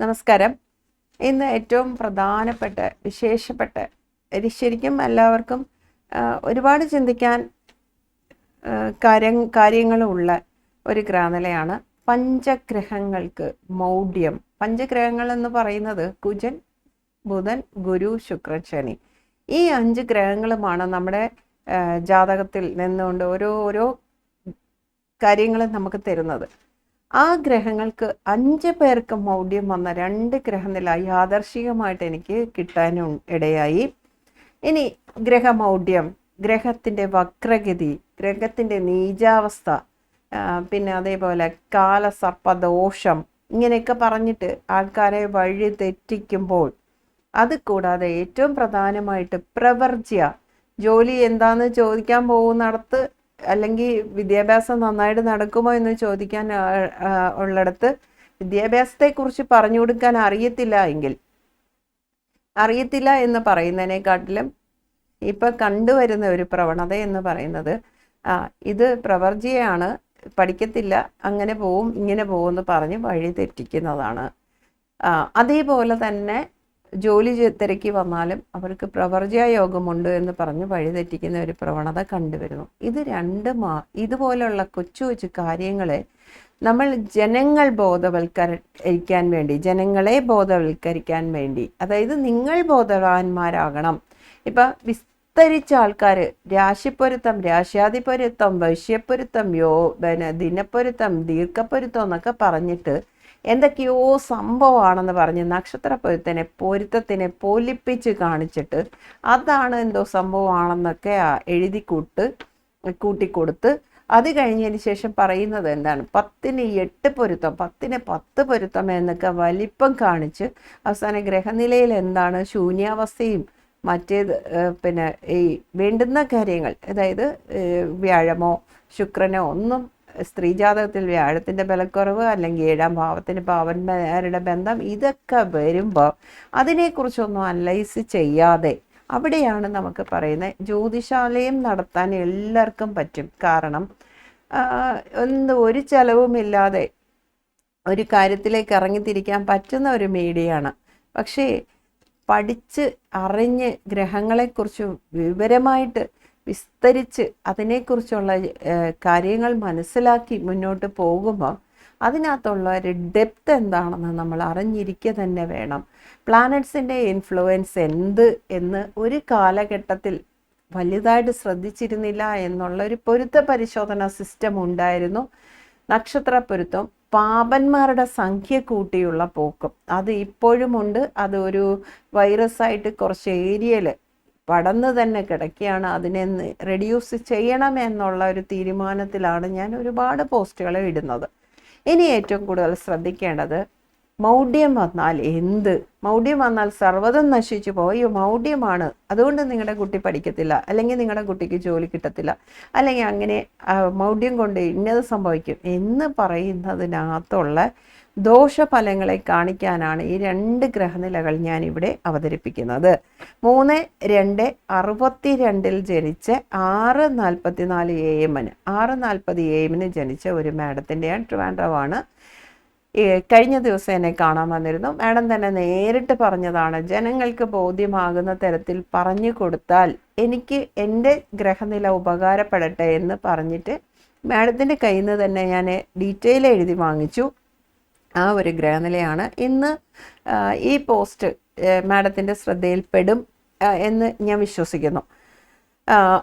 നമസ്കാരം. ഇന്ന് ഏറ്റവും പ്രധാനപ്പെട്ട വിശേഷപ്പെട്ട ശരിക്കും എല്ലാവർക്കും ഒരുപാട് ചിന്തിക്കാൻ കാര്യം കാര്യങ്ങളുള്ള ഒരു ഗ്രാനലയാണ് പഞ്ചഗ്രഹങ്ങൾക്ക് മൗഢ്യം. പഞ്ചഗ്രഹങ്ങൾ എന്ന് പറയുന്നത് കുജൻ ബുധൻ ഗുരു ശുക്രൻ ശനി. ഈ അഞ്ച് ഗ്രഹങ്ങളുമാണ് നമ്മുടെ ജാതകത്തിൽ നിന്നുകൊണ്ട് ഓരോ ഓരോ കാര്യങ്ങളും നമുക്ക് തരുന്നത്. ആ ഗ്രഹങ്ങൾക്ക് അഞ്ച് പേർക്ക് മൗഢ്യം വന്ന രണ്ട് ഗ്രഹനില യാദർശികമായിട്ട് എനിക്ക് കിട്ടാനും ഇടയായി. ഇനി ഗ്രഹമൗഢ്യം ഗ്രഹത്തിന്റെ വക്രഗതി ഗ്രഹത്തിന്റെ നീചാവസ്ഥ പിന്നെ അതേപോലെ കാലസർപ്പദോഷം ഇങ്ങനെയൊക്കെ പറഞ്ഞിട്ട് ആൾക്കാരെ വഴി തെറ്റിക്കുമ്പോൾ അത് കൂടാതെ ഏറ്റവും പ്രധാനമായിട്ട് പ്രവർജ്യ ജോലി എന്താന്ന് ചോദിക്കാൻ പോകുന്നിടത്ത് അല്ലെങ്കിൽ വിദ്യാഭ്യാസം നന്നായിട്ട് നടക്കുമോ എന്ന് ചോദിക്കാൻ ഉള്ളിടത്ത് വിദ്യാഭ്യാസത്തെക്കുറിച്ച് പറഞ്ഞു കൊടുക്കാൻ അറിയത്തില്ല എങ്കിൽ അറിയത്തില്ല എന്ന് പറയുന്നതിനെക്കാട്ടിലും ഇപ്പം കണ്ടുവരുന്ന ഒരു പ്രവണത എന്ന് പറയുന്നത് ആ ഇത് പ്രവർജിയാണ് പഠിക്കത്തില്ല അങ്ങനെ പോവും ഇങ്ങനെ പോകുമെന്ന് പറഞ്ഞ് വഴി തെറ്റിക്കുന്നതാണ് അതേപോലെ തന്നെ ജോലി തിരക്കി വന്നാലും അവർക്ക് പ്രവർജ്യ യോഗമുണ്ട് എന്ന് പറഞ്ഞ് വഴിതെറ്റിക്കുന്ന ഒരു പ്രവണത കണ്ടുവരുന്നു. ഇത് രണ്ട് മാ ഇതുപോലുള്ള കൊച്ചു കൊച്ചു കാര്യങ്ങളെ നമ്മൾ ജനങ്ങൾ ബോധവൽക്കരിക്കാൻ വേണ്ടി ജനങ്ങളെ ബോധവൽക്കരിക്കാൻ വേണ്ടി അതായത് നിങ്ങൾ ബോധവാന്മാരാകണം. ഇപ്പം വിസ്തരിച്ച ആൾക്കാർ രാശിപ്പൊരുത്തം രാശ്യാധിപൊരുത്തം വൈശ്യപ്പൊരുത്തം യോ പിന്നെ ദിനപ്പൊരുത്തം ദീർഘപ്പൊരുത്തം എന്നൊക്കെ പറഞ്ഞിട്ട് എന്തൊക്കെയോ സംഭവമാണെന്ന് പറഞ്ഞ് നക്ഷത്രപ്പൊരുത്തനെ പൊരുത്തത്തിനെ പൊലിപ്പിച്ച് കാണിച്ചിട്ട് അതാണ് എന്തോ സംഭവമാണെന്നൊക്കെ എഴുതി കൂട്ട് കൂട്ടിക്കൊടുത്ത് അത് കഴിഞ്ഞതിന് ശേഷം പറയുന്നത് എന്താണ്? പത്തിന് എട്ട് പൊരുത്തം പത്തിന് പത്ത് പൊരുത്തം എന്നൊക്കെ വലിപ്പം കാണിച്ച് അവസാന ഗ്രഹനിലയിൽ എന്താണ്? ശൂന്യാവസ്ഥയും മറ്റേത് പിന്നെ ഈ വേണ്ടുന്ന കാര്യങ്ങൾ അതായത് വ്യാഴമോ ശുക്രനോ ഒന്നും സ്ത്രീ ജാതകത്തിൽ വ്യാഴത്തിന്റെ ബലക്കുറവ് അല്ലെങ്കിൽ ഏഴാം ഭാവത്തിന് പാവന്മാരുടെ ബന്ധം ഇതൊക്കെ വരുമ്പോൾ അതിനെക്കുറിച്ചൊന്നും അനലൈസ് ചെയ്യാതെ അവിടെയാണ് നമുക്ക് പറയുന്നത് ജ്യോതിശാലയം നടത്താൻ എല്ലാവർക്കും പറ്റും. കാരണം എന്ത് ഒരു ചെലവുമില്ലാതെ ഒരു കാര്യത്തിലേക്ക് ഇറങ്ങിത്തിരിക്കാൻ പറ്റുന്ന ഒരു മീഡിയയാണ്. പക്ഷേ പഠിച്ച് അറിഞ്ഞ് ഗ്രഹങ്ങളെക്കുറിച്ച് വിവരമായിട്ട് വിസ്തരിച്ച് അതിനെക്കുറിച്ചുള്ള കാര്യങ്ങൾ മനസ്സിലാക്കി മുന്നോട്ട് പോകുമ്പോൾ അതിനകത്തുള്ള ഒരു ഡെപ്ത് എന്താണെന്ന് നമ്മൾ അറിഞ്ഞിരിക്കുക തന്നെ വേണം. പ്ലാനറ്റ്സിന്റെ ഇൻഫ്ലുവൻസ് എന്ത് എന്ന് ഒരു കാലഘട്ടത്തിൽ വലുതായിട്ട് ശ്രദ്ധിച്ചിരുന്നില്ല എന്നുള്ള ഒരു പൊരുത്ത പരിശോധന സിസ്റ്റം ഉണ്ടായിരുന്നു. നക്ഷത്ര പൊരുത്തം പാപന്മാരുടെ സംഖ്യ കൂട്ടിയുള്ള പോക്കും. അത് ഇപ്പോഴുമുണ്ട്. അത് ഒരു വൈറസായിട്ട് കുറച്ച് ഏരിയയിൽ പടന്ന് തന്നെ കിടക്കുകയാണ്. അതിനെ റെഡ്യൂസ് ചെയ്യണം എന്നുള്ള ഒരു തീരുമാനത്തിലാണ് ഞാൻ ഒരുപാട് പോസ്റ്റുകൾ ഇടുന്നത്. ഇനി ഏറ്റവും കൂടുതൽ ശ്രദ്ധിക്കേണ്ടത് മൗഢ്യം വന്നാൽ എന്ത്? മൗഢ്യം വന്നാൽ സർവതും നശിച്ചു പോയോ. മൗഢ്യമാണ്. അതുകൊണ്ട് നിങ്ങളുടെ കുട്ടി പഠിക്കത്തില്ല. അല്ലെങ്കിൽ നിങ്ങളുടെ കുട്ടിക്ക് ജോലി കിട്ടത്തില്ല. അല്ലെങ്കിൽ അങ്ങനെ മൗഢ്യം കൊണ്ട് ഇന്നത് സംഭവിക്കും എന്ന് പറയുന്നതിനകത്തുള്ള ദോഷഫലങ്ങളെ കാണിക്കാനാണ് ഈ രണ്ട് ഗ്രഹനിലകൾ ഞാൻ ഇവിടെ അവതരിപ്പിക്കുന്നത്. മൂന്ന് രണ്ട് അറുപത്തി രണ്ടിൽ ജനിച്ച ആറ് നാൽപ്പത്തി നാല് എ എമ്മിന് ആറ് നാൽപ്പത് എ എമ്മിന് ജനിച്ച ഒരു മാഡത്തിന്റെ ട്രിവാൻഡ്രവാണ് കഴിഞ്ഞ ദിവസം എന്നെ കാണാൻ വന്നിരുന്നു. മാഡം തന്നെ നേരിട്ട് പറഞ്ഞതാണ് ജനങ്ങൾക്ക് ബോധ്യമാകുന്ന തരത്തിൽ പറഞ്ഞു കൊടുത്താൽ എനിക്ക് എന്റെ ഗ്രഹനില ഉപകാരപ്പെടട്ടെ എന്ന് പറഞ്ഞിട്ട് മാഡത്തിന്റെ കയ്യിൽ നിന്ന് തന്നെ ഞാൻ ഡീറ്റെയിൽ എഴുതി വാങ്ങിച്ചു. ആ ഒരു ഗ്രഹനിലയാണ്. ഇന്ന് ഈ പോസ്റ്റ് മാഡത്തിന്റെ ശ്രദ്ധയിൽപ്പെടും എന്ന് ഞാൻ വിശ്വസിക്കുന്നു.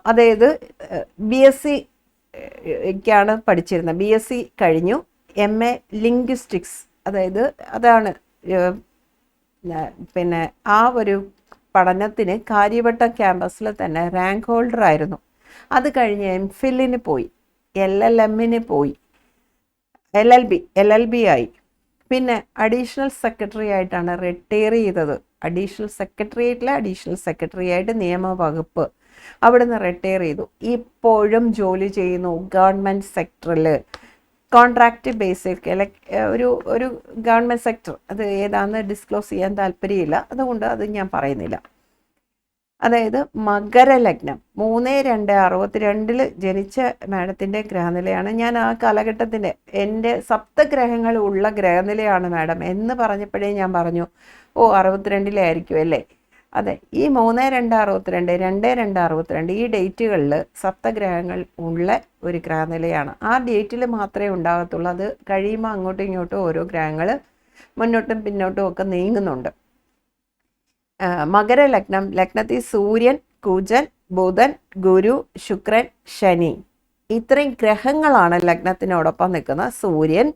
അതായത് ബി എസ് സിക്കാണ് പഠിച്ചിരുന്നത്. ബി എസ് സി കഴിഞ്ഞു. എം എ ലിംഗ്വിസ്റ്റിക്സ് അതായത് അതാണ് പിന്നെ ആ ഒരു പഠനത്തിന് കാര്യവട്ടം ക്യാമ്പസിൽ തന്നെ റാങ്ക് ഹോൾഡർ ആയിരുന്നു. അത് കഴിഞ്ഞ് എം ഫില്ലിന് പോയി. എൽ എൽ എമ്മിന് പോയി. L L B L L B ആയി. പിന്നെ അഡീഷണൽ സെക്രട്ടറി ആയിട്ടാണ് റിട്ടയർ ചെയ്തത്. അഡീഷണൽ സെക്രട്ടേറിയറ്റിലെ അഡീഷണൽ സെക്രട്ടറി ആയിട്ട് നിയമവകുപ്പ് അവിടുന്ന് റിട്ടയർ ചെയ്തു. ഇപ്പോഴും ജോലി ചെയ്യുന്നു ഗവൺമെന്റ് സെക്ടറിൽ കോൺട്രാക്റ്റ് ബേസിൽ ഒരു ഒരു ഗവൺമെന്റ് സെക്ടർ അത് ഏതാണെന്ന് ഡിസ്ക്ലോസ് ചെയ്യാൻ താല്പര്യമില്ല. അതുകൊണ്ട് അത് ഞാൻ പറയുന്നില്ല. അതായത് മകരലഗ്നം. മൂന്ന് രണ്ട് അറുപത്തിരണ്ടിൽ ജനിച്ച മാഡത്തിന്റെ ഗ്രഹനിലയാണ് ഞാൻ ആ കാലഘട്ടത്തിന്റെ എന്റെ സപ്തഗ്രഹങ്ങൾ ഉള്ള ഗ്രഹനിലയാണ് മാഡം എന്ന് പറഞ്ഞപ്പോഴേ ഞാൻ പറഞ്ഞു ഓ അറുപത്തിരണ്ടിലായിരിക്കും അല്ലേ? അതെ ഈ മൂന്ന് രണ്ട് അറുപത്തിരണ്ട് രണ്ട് രണ്ട് അറുപത്തിരണ്ട് ഈ ഡേറ്റുകളിൽ സപ്തഗ്രഹങ്ങൾ ഉള്ള ഒരു ഗ്രഹനിലയാണ് ആ ഡേറ്റിൽ മാത്രമേ ഉണ്ടാകത്തുള്ളൂ. അത് കഴിയുമ്പോൾ അങ്ങോട്ടും ഇങ്ങോട്ടും ഓരോ ഗ്രഹങ്ങൾ മുന്നോട്ടും പിന്നോട്ടും ഒക്കെ നീങ്ങുന്നുണ്ട്. മകരലഗ്നം. ലഗ്നത്തിൽ സൂര്യൻ കുജൻ ബുധൻ ഗുരു ശുക്രൻ ശനി. ഇത്രയും ഗ്രഹങ്ങളാണ് ലഗ്നത്തിനോടൊപ്പം നിൽക്കുന്ന സൂര്യൻ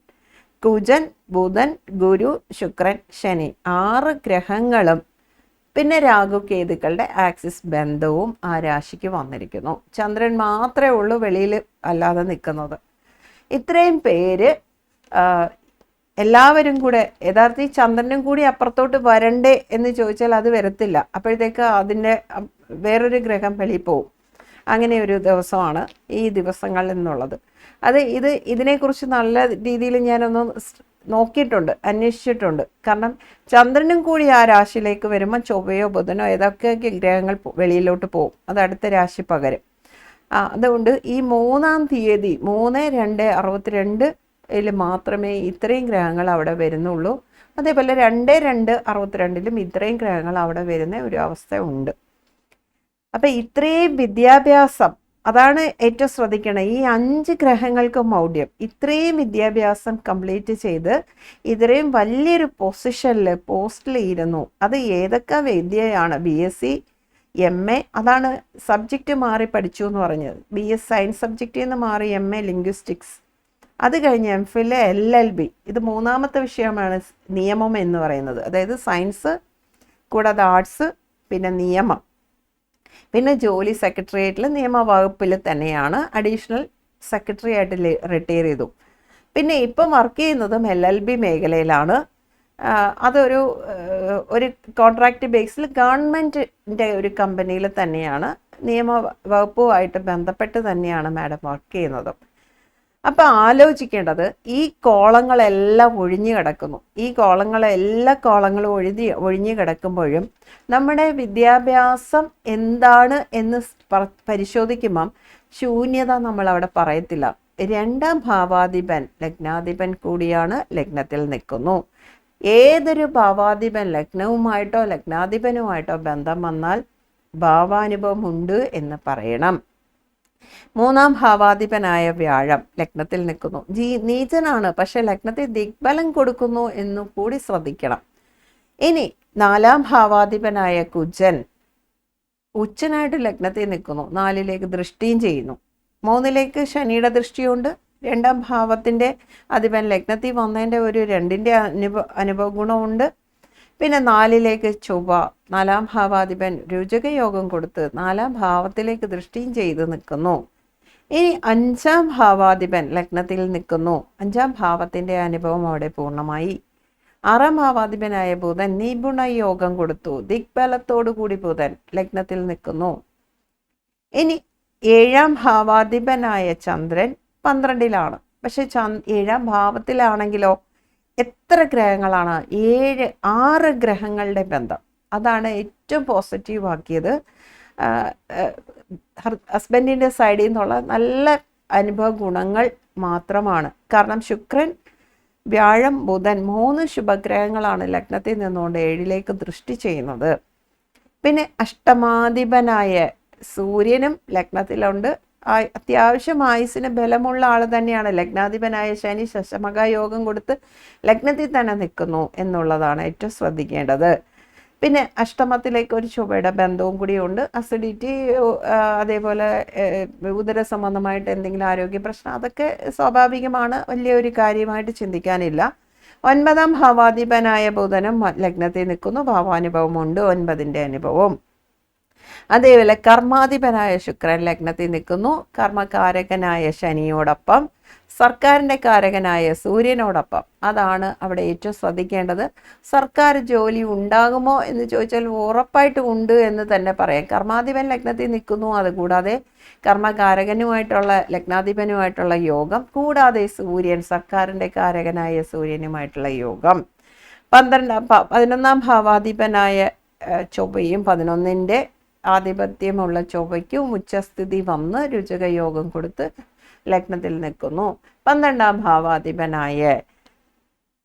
കുജൻ ബുധൻ ഗുരു ശുക്രൻ ശനി. ആറ് ഗ്രഹങ്ങളും പിന്നെ രാഹു കേതുക്കളുടെ ആക്സിസ് ബന്ധവും ആ രാശിക്ക് വന്നിരിക്കുന്നു. ചന്ദ്രൻ മാത്രമേ ഉള്ളൂ വെളിയിൽ അല്ലാതെ നിൽക്കുന്നത്. ഇത്രയും പേര് എല്ലാവരും കൂടെ യഥാർത്ഥ ഈ ചന്ദ്രനും കൂടി അപ്പുറത്തോട്ട് വരണ്ടേ എന്ന് ചോദിച്ചാൽ അത് വരത്തില്ല. അപ്പോഴത്തേക്ക് അതിന്റെ വേറൊരു ഗ്രഹം വെളിയിൽ പോവും. അങ്ങനെ ഒരു ദിവസമാണ് ഈ ദിവസങ്ങൾ എന്നുള്ളത് അത് ഇത് ഇതിനെക്കുറിച്ച് നല്ല രീതിയിൽ ഞാനൊന്ന് നോക്കിയിട്ടുണ്ട് അന്വേഷിച്ചിട്ടുണ്ട്. കാരണം ചന്ദ്രനും കൂടി ആ രാശിയിലേക്ക് വരുമ്പോൾ ചൊവ്വയോ ബുധനോ ഏതൊക്കെയൊക്കെ ഗ്രഹങ്ങൾ വെളിയിലോട്ട് പോകും അത് അടുത്ത രാശി പകരം. അതുകൊണ്ട് ഈ മൂന്നാം തീയതി മൂന്ന് രണ്ട് അറുപത്തിരണ്ട് ൽ മാത്രമേ ഇത്രയും ഗ്രഹങ്ങൾ അവിടെ വരുന്നുള്ളൂ. അതേപോലെ രണ്ട് രണ്ട് അറുപത്തിരണ്ടിലും ഇത്രയും ഗ്രഹങ്ങൾ അവിടെ വരുന്ന ഒരു അവസ്ഥ ഉണ്ട്. അപ്പം ഇത്രയും വിദ്യാഭ്യാസം അതാണ് ഏറ്റവും ശ്രദ്ധിക്കണം. ഈ അഞ്ച് ഗ്രഹങ്ങൾക്ക് മൗഢ്യം. ഇത്രയും വിദ്യാഭ്യാസം കംപ്ലീറ്റ് ചെയ്ത് ഇത്രയും വലിയൊരു പൊസിഷനിൽ പോസ്റ്റിൽ ഇരുന്നു. അത് ഏതൊക്കെ വിദ്യയാണ്? B S C M A അതാണ് സബ്ജക്റ്റ് മാറി പഠിച്ചു എന്ന് പറഞ്ഞത്. ബി എസ് സയൻസ് സബ്ജക്റ്റിൽ നിന്ന് മാറി എം എ ലിംഗ്വിസ്റ്റിക്സ്. അത് കഴിഞ്ഞ് M phil L L B ഇത് മൂന്നാമത്തെ വിഷയമാണ് നിയമം എന്ന് പറയുന്നത്. അതായത് സയൻസ് കൂടാതെ ആർട്സ് പിന്നെ നിയമം. പിന്നെ ജോലി സെക്രട്ടേറിയറ്റിൽ നിയമവകുപ്പിൽ തന്നെയാണ് അഡീഷണൽ സെക്രട്ടറി ആയിട്ട് റിട്ടയർ ചെയ്തു. പിന്നെ ഇപ്പം വർക്ക് ചെയ്യുന്നതും എൽ എൽ ബി മേഖലയിലാണ്. അതൊരു ഒരു കോൺട്രാക്റ്റ് ബേസിൽ ഗവൺമെന്റിന്റെ ഒരു കമ്പനിയിൽ തന്നെയാണ് നിയമ വകുപ്പുമായിട്ട് ബന്ധപ്പെട്ട് തന്നെയാണ് മാഡം വർക്ക് ചെയ്യുന്നത്. അപ്പം ആലോചിക്കേണ്ടത് ഈ കോളങ്ങളെല്ലാം ഒഴിഞ്ഞു കിടക്കുന്നു. ഈ കോളങ്ങളെ എല്ലാ കോളങ്ങളും ഒഴുതി ഒഴിഞ്ഞു കിടക്കുമ്പോഴും നമ്മുടെ വിദ്യാഭ്യാസം എന്താണ് എന്ന് പരിശോധിക്കുമ്പം ശൂന്യത നമ്മൾ അവിടെ പറയത്തില്ല. രണ്ടാം ഭാവാധിപൻ ലഗ്നാധിപൻ കൂടിയാണ് ലഗ്നത്തിൽ നിൽക്കുന്നു. ഏതൊരു ഭാവാധിപൻ ലഗ്നവുമായിട്ടോ ലഗ്നാധിപനുമായിട്ടോ ബന്ധം വന്നാൽ ഭാവാനുഭവം ഉണ്ട് എന്ന് പറയണം. മൂന്നാം ഭാവാധിപനായ വ്യാഴം ലഗ്നത്തിൽ നിൽക്കുന്നു. ജീ നീചനാണ് പക്ഷെ ലഗ്നത്തിൽ ദിഗ്ബലം കൊടുക്കുന്നു എന്നു കൂടി ശ്രദ്ധിക്കണം. ഇനി നാലാം ഭാവാധിപനായ കുജൻ ഉച്ചനായിട്ട് ലഗ്നത്തിൽ നിൽക്കുന്നു. നാലിലേക്ക് ദൃഷ്ടിയും ചെയ്യുന്നു. മൂന്നിലേക്ക് ശനിയുടെ ദൃഷ്ടിയുണ്ട്. രണ്ടാം ഭാവത്തിന്റെ അധിപൻ ലഗ്നത്തിൽ വന്നതിന്റെ ഒരു രണ്ടിന്റെ അനുഭവ അനുഭവ ഗുണമുണ്ട്. പിന്നെ നാലിലേക്ക് ചൊവ്വ നാലാം ഭാവാധിപൻ രുചകയോഗം കൊടുത്ത് നാലാം ഭാവത്തിലേക്ക് ദൃഷ്ടിയും ചെയ്ത് നിൽക്കുന്നു. ഇനി അഞ്ചാം ഭാവാധിപൻ ലഗ്നത്തിൽ നിൽക്കുന്നു. അഞ്ചാം ഭാവത്തിന്റെ അനുഭവം അവിടെ പൂർണമായി. ആറാം ഭാവാധിപനായ ബുധൻ നിപുണ യോഗം കൊടുത്തു. ദിഗ്ബലത്തോടു കൂടി ബുധൻ ലഗ്നത്തിൽ നിൽക്കുന്നു. ഇനി ഏഴാം ഭാവാധിപനായ ചന്ദ്രൻ പന്ത്രണ്ടിലാണ്. പക്ഷെ ചന്ദ് ഏഴാം ഭാവത്തിലാണെങ്കിലോ എത്ര ഗ്രഹങ്ങളാണ്? ഏഴ് ആറ് ഗ്രഹങ്ങളുടെ ബന്ധം. അതാണ് ഏറ്റവും പോസിറ്റീവ് ആക്കിയത്. ഹസ്ബൻഡിന്റെ സൈഡിൽ നിന്നുള്ള നല്ല അനുഭവ ഗുണങ്ങൾ മാത്രമാണ്. കാരണം ശുക്രൻ വ്യാഴം ബുധൻ മൂന്ന് ശുഭഗ്രഹങ്ങളാണ് ലഗ്നത്തിൽ നിന്നുകൊണ്ട് ഏഴിലേക്ക് ദൃഷ്ടി ചെയ്യുന്നത്. പിന്നെ അഷ്ടമാധിപനായ സൂര്യനും ലഗ്നത്തിലുണ്ട്. അത്യാവശ്യം ആയുസിന് ബലമുള്ള ആൾ തന്നെയാണ്. ലഗ്നാധിപനായ ശനി ശശമക യോഗം കൊടുത്ത് ലഗ്നത്തിൽ തന്നെ നിൽക്കുന്നു എന്നുള്ളതാണ് ഏറ്റവും ശ്രദ്ധിക്കേണ്ടത്. പിന്നെ അഷ്ടമത്തിലേക്ക് ഒരു ചൊവ്വയുടെ ബന്ധവും കൂടിയുണ്ട് അസിഡിറ്റി അതേപോലെ ഉദര സംബന്ധമായിട്ട് എന്തെങ്കിലും ആരോഗ്യ പ്രശ്നം അതൊക്കെ സ്വാഭാവികമാണ്. വലിയൊരു കാര്യമായിട്ട് ചിന്തിക്കാനില്ല. ഒൻപതാം ഭാവാധിപനായ ബുധനും ലഗ്നത്തിൽ നിൽക്കുന്നു. ഭാവാനുഭവമുണ്ട് ഒൻപതിന്റെ അനുഭവം. അതേപോലെ കർമാധിപനായ ശുക്രൻ ലഗ്നത്തിൽ നിൽക്കുന്നു. കർമ്മകാരകനായ ശനിയോടൊപ്പം സർക്കാരിന്റെ കാരകനായ സൂര്യനോടൊപ്പം. അതാണ് അവിടെ ഏറ്റവും ശ്രദ്ധിക്കേണ്ടത്. സർക്കാർ ജോലി ഉണ്ടാകുമോ എന്ന് ചോദിച്ചാൽ ഉറപ്പായിട്ടും ഉണ്ട് എന്ന് തന്നെ പറയാം. കർമാധിപൻ ലഗ്നത്തിൽ നിൽക്കുന്നു. അതുകൂടാതെ കർമ്മകാരകനുമായിട്ടുള്ള ലഗ്നാധിപനുമായിട്ടുള്ള യോഗം കൂടാതെ സൂര്യൻ സർക്കാരിന്റെ കാരകനായ സൂര്യനുമായിട്ടുള്ള യോഗം. പന്ത്രണ്ടാം പതിനൊന്നാം ഭാവാധിപനായ ചൊവ്വയും പതിനൊന്നിന്റെ ആധിപത്യമുള്ള ചൊവ്വയ്ക്കും ഉച്ചസ്ഥിതി വന്ന് രുചകയോഗം കൊടുത്ത് ലഗ്നത്തിൽ നിൽക്കുന്നു. പന്ത്രണ്ടാം ഭാവാധിപനായ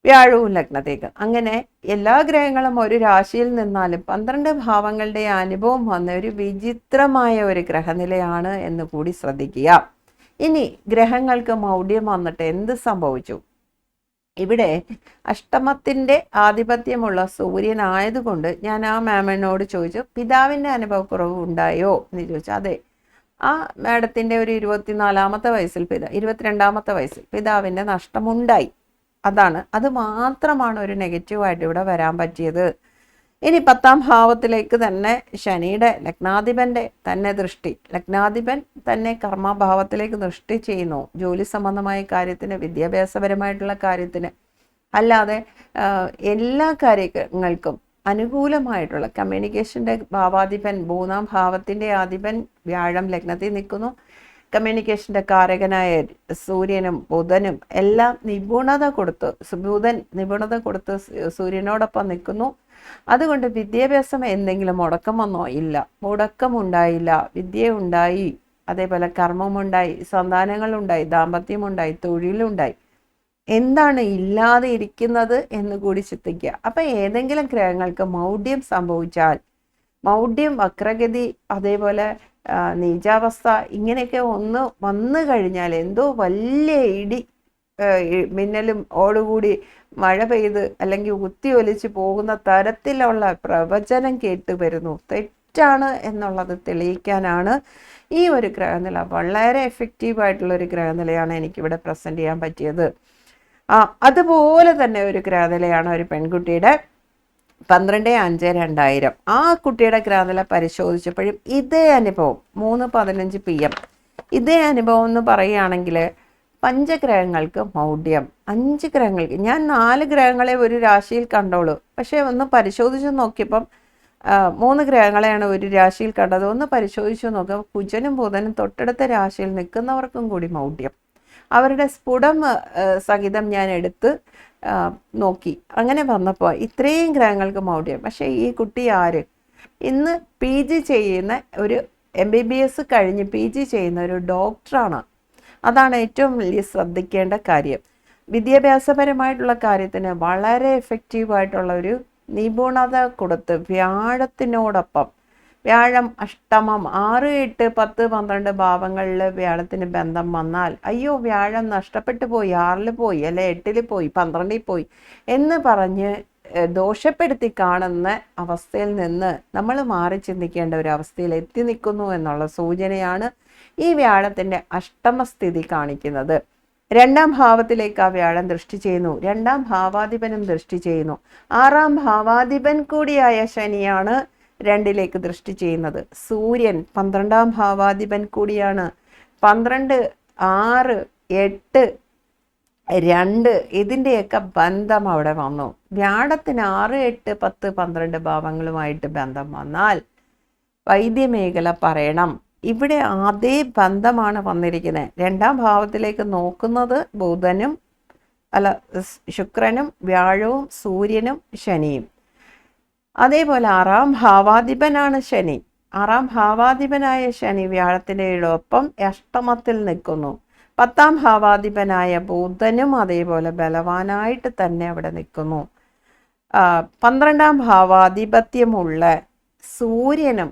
വ്യാഴവും ലഗ്നത്തേക്ക്. അങ്ങനെ എല്ലാ ഗ്രഹങ്ങളും ഒരു രാശിയിൽ നിന്നാലും പന്ത്രണ്ട് ഭാവങ്ങളുടെ അനുഭവം വന്ന ഒരു വിചിത്രമായ ഒരു ഗ്രഹനിലയാണ് എന്ന് കൂടി ശ്രദ്ധിക്കുക. ഇനി ഗ്രഹങ്ങൾക്ക് മൗഢ്യം വന്നിട്ട് എന്ത് സംഭവിച്ചു? ഇവിടെ അഷ്ടമത്തിന്റെ ആധിപത്യമുള്ള സൂര്യൻ ആയതുകൊണ്ട് ഞാൻ ആ മാമനോട് ചോദിച്ചു പിതാവിന്റെ അനുഭവക്കുറവ് ഉണ്ടായോ? എന്ന് ചോദിച്ചു. അതെ. ആ മാഡത്തിന്റെ ഒരു ഇരുപത്തിനാലാമത്തെ വയസ്സിൽ പിതാ ഇരുപത്തിരണ്ടാമത്തെ വയസ്സിൽ പിതാവിന്റെ നഷ്ടമുണ്ടായി. അതാണ്. അത് മാത്രമാണ് ഒരു നെഗറ്റീവായിട്ട് ഇവിടെ വരാൻ പറ്റിയത്. ഇനി പത്താം ഭാവത്തിലേക്ക് തന്നെ ശനിയുടെ ലഗ്നാധിപന്റെ തന്നെ ദൃഷ്ടി. ലഗ്നാധിപൻ തന്നെ കർമ്മഭാവത്തിലേക്ക് ദൃഷ്ടി ചെയ്യുന്നു. ജോലി സംബന്ധമായ കാര്യത്തിന് വിദ്യാഭ്യാസപരമായിട്ടുള്ള കാര്യത്തിന്. അല്ലാതെ എല്ലാ കാര്യങ്ങൾക്കും അനുകൂലമായിട്ടുള്ള കമ്മ്യൂണിക്കേഷന്റെ ഭാവാധിപൻ മൂന്നാം ഭാവത്തിന്റെ ആധിപൻ വ്യാഴം ലഗ്നത്തിൽ നിൽക്കുന്നു. കമ്മ്യൂണിക്കേഷന്റെ കാരകനായ സൂര്യനും ബുധനും എല്ലാം നിപുണത കൊടുത്ത് ബുധൻ നിപുണത കൊടുത്ത് സൂര്യനോടൊപ്പം നിൽക്കുന്നു. അതുകൊണ്ട് വിദ്യാഭ്യാസം എന്തെങ്കിലും മുടക്കം വന്നോ? ഇല്ല. മുടക്കമുണ്ടായില്ല. വിദ്യ ഉണ്ടായി അതേപോലെ കർമ്മമുണ്ടായി. സന്താനങ്ങളുണ്ടായി. ദാമ്പത്യമുണ്ടായി. തൊഴിലുണ്ടായി. എന്താണ് ഇല്ലാതെ ഇരിക്കുന്നത് എന്ന് കൂടി ചിന്തിക്കുക. അപ്പം ഏതെങ്കിലും ഗ്രഹങ്ങൾക്ക് മൗഢ്യം സംഭവിച്ചാൽ മൗഢ്യം വക്രഗതി അതേപോലെ നീചാവസ്ഥ ഇങ്ങനെയൊക്കെ ഒന്ന് വന്നു കഴിഞ്ഞാൽ എന്തോ വലിയ ഇടി മിന്നലും ഓടുകൂടി മഴ പെയ്ത് അല്ലെങ്കിൽ കുത്തി ഒലിച്ച് പോകുന്ന തരത്തിലുള്ള പ്രവചനം കേട്ട് വരുന്നു. തെറ്റാണ് എന്നുള്ളത് തെളിയിക്കാനാണ് ഈ ഒരു ഗ്രഹനില. വളരെ എഫക്റ്റീവായിട്ടുള്ള ഒരു ഗ്രഹനിലയാണ് എനിക്കിവിടെ പ്രസന്റ് ചെയ്യാൻ പറ്റിയത്. ആ അതുപോലെ തന്നെ ഒരു ഗ്രഹനിലയാണ് ഒരു പെൺകുട്ടിയുടെ പന്ത്രണ്ട് അഞ്ച് രണ്ടായിരം. ആ കുട്ടിയുടെ ഗ്രാന്തല പരിശോധിച്ചപ്പോഴും ഇതേ അനുഭവം മൂന്ന് പതിനഞ്ച് പി എം. ഇതേ അനുഭവം എന്ന് പറയുകയാണെങ്കിൽ പഞ്ചഗ്രഹങ്ങൾക്ക് മൗഢ്യം. അഞ്ച് ഗ്രഹങ്ങൾക്ക് ഞാൻ നാല് ഗ്രഹങ്ങളെ ഒരു രാശിയിൽ കണ്ടോളൂ. പക്ഷേ ഒന്ന് പരിശോധിച്ച് നോക്കിയപ്പം മൂന്ന് ഗ്രഹങ്ങളെയാണ് ഒരു രാശിയിൽ കണ്ടത്. ഒന്ന് പരിശോധിച്ച് നോക്കുക കുജനും ബുധനും തൊട്ടടുത്ത രാശിയിൽ നിൽക്കുന്നവർക്കും കൂടി മൗഢ്യം. അവരുടെ സ്ഫുടം സഹിതം ഞാൻ എടുത്ത് നോക്കി. അങ്ങനെ വന്നപ്പോൾ ഇത്രയും ഗ്രഹങ്ങൾക്ക് മൗഢ്യം. പക്ഷേ ഈ കുട്ടി ആര്? ഇന്ന് പി ജി ചെയ്യുന്ന ഒരു എം ബി ബി എസ് കഴിഞ്ഞ് പി ജി ചെയ്യുന്ന ഒരു ഡോക്ടറാണ്. അതാണ് ഏറ്റവും വലിയ ശ്രദ്ധിക്കേണ്ട കാര്യം. വിദ്യാഭ്യാസപരമായിട്ടുള്ള കാര്യത്തിന് വളരെ എഫക്റ്റീവായിട്ടുള്ള ഒരു നിപുണത കൊടുത്ത് വ്യാഴത്തിനോടൊപ്പം വ്യാഴം അഷ്ടമം ആറ് എട്ട് പത്ത് പന്ത്രണ്ട് ഭാവങ്ങളിൽ വ്യാഴത്തിന് ബന്ധം വന്നാൽ അയ്യോ വ്യാഴം നഷ്ടപ്പെട്ടു പോയി ആറിൽ പോയി അല്ലെ എട്ടിൽ പോയി പന്ത്രണ്ടിൽ പോയി എന്ന് പറഞ്ഞ് ദോഷപ്പെടുത്തി കാണുന്ന അവസ്ഥയിൽ നിന്ന് നമ്മൾ മാറി ചിന്തിക്കേണ്ട ഒരു അവസ്ഥയിൽ എത്തി നിൽക്കുന്നു എന്നുള്ള സൂചനയാണ് ഈ വ്യാഴത്തിന്റെ അഷ്ടമസ്ഥിതി കാണിക്കുന്നത്. രണ്ടാം ഭാവത്തിലേക്ക് ആ വ്യാഴം ദൃഷ്ടി ചെയ്യുന്നു. രണ്ടാം ഭാവാധിപനും ദൃഷ്ടി ചെയ്യുന്നു. ആറാം ഭാവാധിപൻ കൂടിയായ ശനിയാണ് രണ്ടിലേക്ക് ദൃഷ്ടി ചെയ്യുന്നത്. സൂര്യൻ പന്ത്രണ്ടാം ഭാവാധിപൻ കൂടിയാണ്. പന്ത്രണ്ട് ആറ് എട്ട് രണ്ട് ഇതിന്റെയൊക്കെ ബന്ധം അവിടെ വന്നു. വ്യാഴത്തിന് ആറ് എട്ട് പത്ത് പന്ത്രണ്ട് ഭാവങ്ങളുമായിട്ട് ബന്ധം വന്നാൽ വൈദ്യമേഖല പറയണം. ഇവിടെ അതേ ബന്ധമാണ് വന്നിരിക്കുന്നത്. രണ്ടാം ഭാവത്തിലേക്ക് നോക്കുന്നത് ബുധനും അല്ല ശുക്രനും വ്യാഴവും സൂര്യനും ശനിയും. അതേപോലെ ആറാം ഭാവാധിപനാണ് ശനി. ആറാം ഭാവാധിപനായ ശനി വ്യാഴത്തിന്റെ ഒപ്പം അഷ്ടമത്തിൽ നിൽക്കുന്നു. പത്താം ഭാവാധിപനായ ബുധനും അതേപോലെ ബലവാനായിട്ട് തന്നെ അവിടെ നിൽക്കുന്നു. പന്ത്രണ്ടാം ഭാവാധിപത്യമുള്ള സൂര്യനും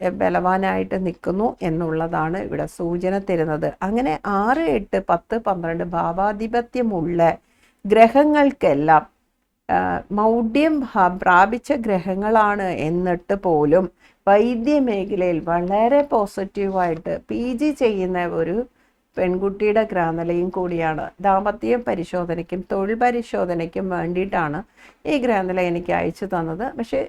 ബലവാനായിട്ട് നിൽക്കുന്നു എന്നുള്ളതാണ് ഇവിടെ സൂചന തരുന്നത്. അങ്ങനെ ആറ് എട്ട് പത്ത് പന്ത്രണ്ട് ഭാവാധിപത്യമുള്ള ഗ്രഹങ്ങൾക്കെല്ലാം മൗഢ്യം പ്രാപിച്ച ഗ്രഹങ്ങളാണ് എന്നിട്ട് പോലും വൈദ്യമേഖലയിൽ വളരെ പോസിറ്റീവായിട്ട് പി ജി ചെയ്യുന്ന ഒരു പെൺകുട്ടിയുടെ ഗ്രാനലയും കൂടിയാണ്. ദാമ്പത്യ പരിശോധനയ്ക്കും തൊഴിൽ പരിശോധനയ്ക്കും വേണ്ടിയിട്ടാണ് ഈ ഗ്രാനല എനിക്ക് അയച്ചു തന്നത്. പക്ഷേ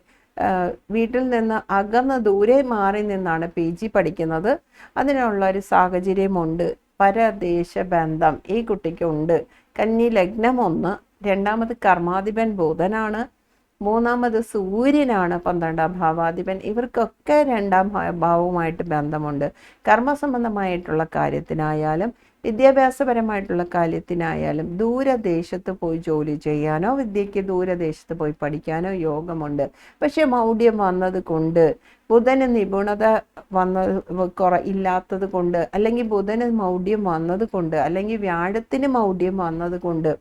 വീട്ടിൽ നിന്ന് അകന്ന് ദൂരെ മാറി നിന്നാണ് പി ജി പഠിക്കുന്നത്. അതിനുള്ള ഒരു സാഹചര്യമുണ്ട്. പരദേശ ബന്ധം ഈ കുട്ടിക്കുണ്ട് കന്നി ലഗ്നം ഒന്ന് രണ്ടാമത് കർമാധിപൻ ബുധനാണ്. മൂന്നാമത് സൂര്യനാണ് പന്ത്രണ്ടാം ഭാവാധിപൻ. ഇവർക്കൊക്കെ രണ്ടാം ഭാവവുമായിട്ട് ബന്ധമുണ്ട്. കർമ്മസംബന്ധമായിട്ടുള്ള കാര്യത്തിനായാലും വിദ്യാഭ്യാസപരമായിട്ടുള്ള കാര്യത്തിനായാലും ദൂരദേശത്ത് പോയി ജോലി ചെയ്യാനോ വിദ്യയ്ക്ക് ദൂരദേശത്ത് പോയി പഠിക്കാനോ യോഗമുണ്ട്. പക്ഷെ മൗഢ്യം വന്നത് കൊണ്ട് ബുധന് നിപുണത വന്ന കുറ ഇല്ലാത്തത് കൊണ്ട് അല്ലെങ്കിൽ ബുധന് മൗഢ്യം വന്നത് കൊണ്ട് അല്ലെങ്കിൽ വ്യാഴത്തിന് മൗഢ്യം വന്നത് കൊണ്ട്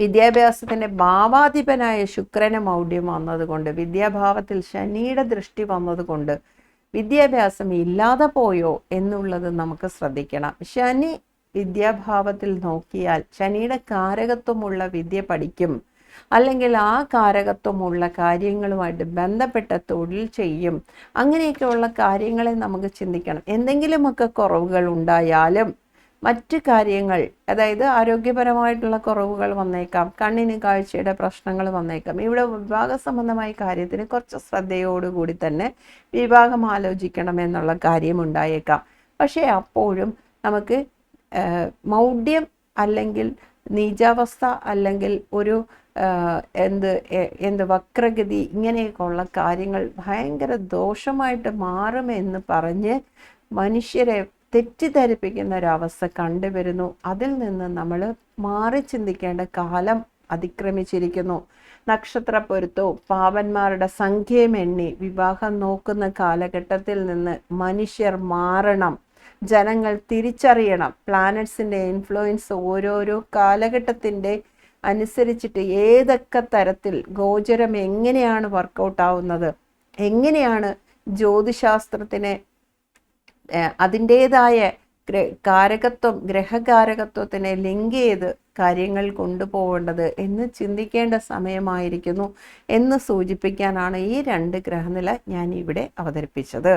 വിദ്യാഭ്യാസത്തിന്റെ ഭാവാധിപനായ ശുക്രന് മൗഢ്യം വന്നതുകൊണ്ട് വിദ്യാഭാവത്തിൽ ശനിയുടെ ദൃഷ്ടി വന്നതുകൊണ്ട് വിദ്യാഭ്യാസം ഇല്ലാതെ പോയോ എന്നുള്ളത് നമുക്ക് ശ്രദ്ധിക്കണം. ശനി വിദ്യാഭാവത്തിൽ നോക്കിയാൽ ശനിയുടെ കാരകത്വമുള്ള വിദ്യ പഠിക്കും. അല്ലെങ്കിൽ ആ കാരകത്വമുള്ള കാര്യങ്ങളുമായിട്ട് ബന്ധപ്പെട്ട തൊഴിൽ ചെയ്യും. അങ്ങനെയൊക്കെയുള്ള കാര്യങ്ങളെ നമുക്ക് ചിന്തിക്കണം. എന്തെങ്കിലുമൊക്കെ കുറവുകൾ ഉണ്ടായാലും മറ്റ് കാര്യങ്ങൾ അതായത് ആരോഗ്യപരമായിട്ടുള്ള കുറവുകൾ വന്നേക്കാം കണ്ണിന് കാഴ്ചയുടെ പ്രശ്നങ്ങൾ വന്നേക്കാം. ഇവിടെ വിവാഹ സംബന്ധമായ കാര്യത്തിന് കുറച്ച് ശ്രദ്ധയോടുകൂടി തന്നെ വിവാഹം ആലോചിക്കണം എന്നുള്ള കാര്യം ഉണ്ടായേക്കാം. പക്ഷേ അപ്പോഴും നമുക്ക് മൗഢ്യം അല്ലെങ്കിൽ നീചാവസ്ഥ അല്ലെങ്കിൽ ഒരു എന്ത് എന്ത് വക്രഗതി ഇങ്ങനെയൊക്കെയുള്ള കാര്യങ്ങൾ ഭയങ്കര ദോഷമായിട്ട് മാറുമെന്ന് പറഞ്ഞ് മനുഷ്യരെ തെറ്റിദ്ധരിപ്പിക്കുന്ന ഒരവസ്ഥ കണ്ടുവരുന്നു. അതിൽ നിന്ന് നമ്മൾ മാറി ചിന്തിക്കേണ്ട കാലം അതിക്രമിച്ചിരിക്കുന്നു. നക്ഷത്ര പൊരുത്തവും പാവന്മാരുടെ സംഖ്യയും എണ്ണി വിവാഹം നോക്കുന്ന കാലഘട്ടത്തിൽ നിന്ന് മനുഷ്യർ മാറണം. ജനങ്ങൾ തിരിച്ചറിയണം. പ്ലാനറ്റ്സിന്റെ ഇൻഫ്ലുവൻസ് ഓരോരോ കാലഘട്ടത്തിന്റെ അനുസരിച്ചിട്ട് ഏതൊക്കെ തരത്തിൽ ഗോചരം എങ്ങനെയാണ് വർക്കൗട്ട് ആവുന്നത് എങ്ങനെയാണ് ജ്യോതിശാസ്ത്രത്തിനെ അതിന്റേതായ കാരകത്വം ഗ്രഹകാരകത്വത്തിനെ ലിങ്ക് ചെയ്ത് കാര്യങ്ങൾ കൊണ്ടുപോകേണ്ടത് എന്ന് ചിന്തിക്കേണ്ട സമയമായിരിക്കുന്നു എന്ന് സൂചിപ്പിക്കാനാണ് ഈ രണ്ട് ഗ്രഹനില ഞാൻ ഇവിടെ അവതരിപ്പിച്ചത്.